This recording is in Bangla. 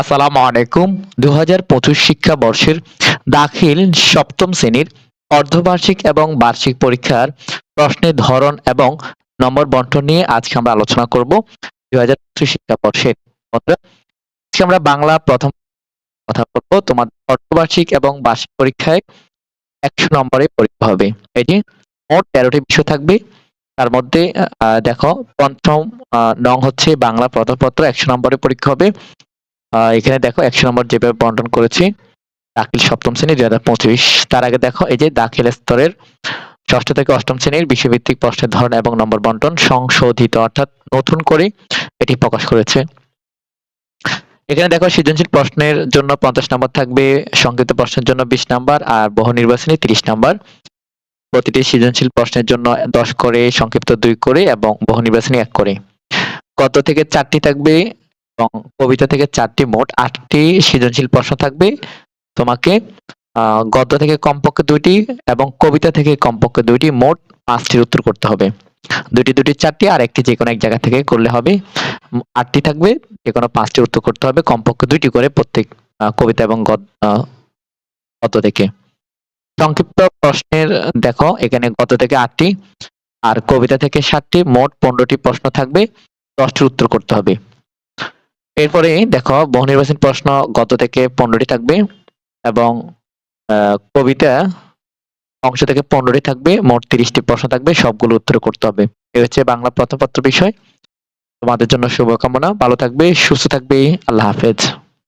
আসসালামু আলাইকুম। দু হাজার পঁচিশ শিক্ষাবর্ষের দাখিল সপ্তম শ্রেণির অর্ধবার্ষিক এবং বার্ষিক পরীক্ষার প্রশ্নের ধরন এবং নম্বর বন্টন নিয়ে আজকে আমরা আলোচনা করব দু হাজার পঁচিশ শিক্ষাবর্ষের আজকে আমরা বাংলা প্রথম কথা বলব। তোমাদের অর্ধবার্ষিক এবং বার্ষিক পরীক্ষায় একশো নম্বরে পরীক্ষা হবে। এটি মোট তেরোটি বিষয় থাকবে। তার মধ্যে দেখো, পঞ্চম নং হচ্ছে বাংলা প্রথম পত্র একশো নম্বরে পরীক্ষা হবে। এখানে দেখো একশো নম্বর যেভাবে বন্টন করেছি, দাখিল সপ্তম শ্রেণি দুই হাজার পঁচিশ। তার আগে দেখো, এই যে দাখিল স্তরের ষষ্ঠ থেকে অষ্টম শ্রেণির বিষয়ভিত্তিক প্রশ্নের ধরন এবং নম্বর বন্টন সংশোধিত, অর্থাৎ নতুন করে এটি প্রকাশ করেছে। এখানে দেখো, সৃজনশীল প্রশ্নের জন্য পঞ্চাশ নম্বর থাকবে, সংক্ষিপ্ত প্রশ্নের জন্য বিশ নম্বর, আর বহু নির্বাচনী তিরিশ নম্বর। প্রতিটি সৃজনশীল প্রশ্নের জন্য দশ করে, সংক্ষিপ্ত দুই করে এবং বহু নির্বাচনী এক করে। কত থেকে চারটি থাকবে এবং কবিতা থেকে চারটি মোট আটটি সৃজনশীল প্রশ্ন থাকবে। তোমাকে গদ্য থেকে কমপক্ষে দুইটি এবং কবিতা থেকে কমপক্ষে দুইটি মোট পাঁচটির উত্তর করতে হবে। দুটি দুটি চারটি আর একটি যে কোনো এক জায়গা থেকে করলে হবে। আটটি থাকবে, যে কোনো পাঁচটি উত্তর করতে হবে, কমপক্ষে দুইটি করে প্রত্যেক কবিতা এবং গদ্য থেকে। সংক্ষিপ্ত প্রশ্নের, দেখো, এখানে গদ্য থেকে আটটি আর কবিতা থেকে সাতটি, মোট পনেরোটি প্রশ্ন থাকবে। দশটির উত্তর করতে হবে। এরপরে দেখো বহু নির্বাচন প্রশ্ন গত থেকে পনেরোটি থাকবে এবং কবিতা অংশ থেকে পনেরোটি থাকবে, মোট তিরিশটি প্রশ্ন থাকবে, সবগুলো উত্তর করতে হবে। এ হচ্ছে বাংলা প্রথমপত্র বিষয়। তোমাদের জন্য শুভকামনা, ভালো থাকবে, সুস্থ থাকবে, আল্লাহ হাফেজ।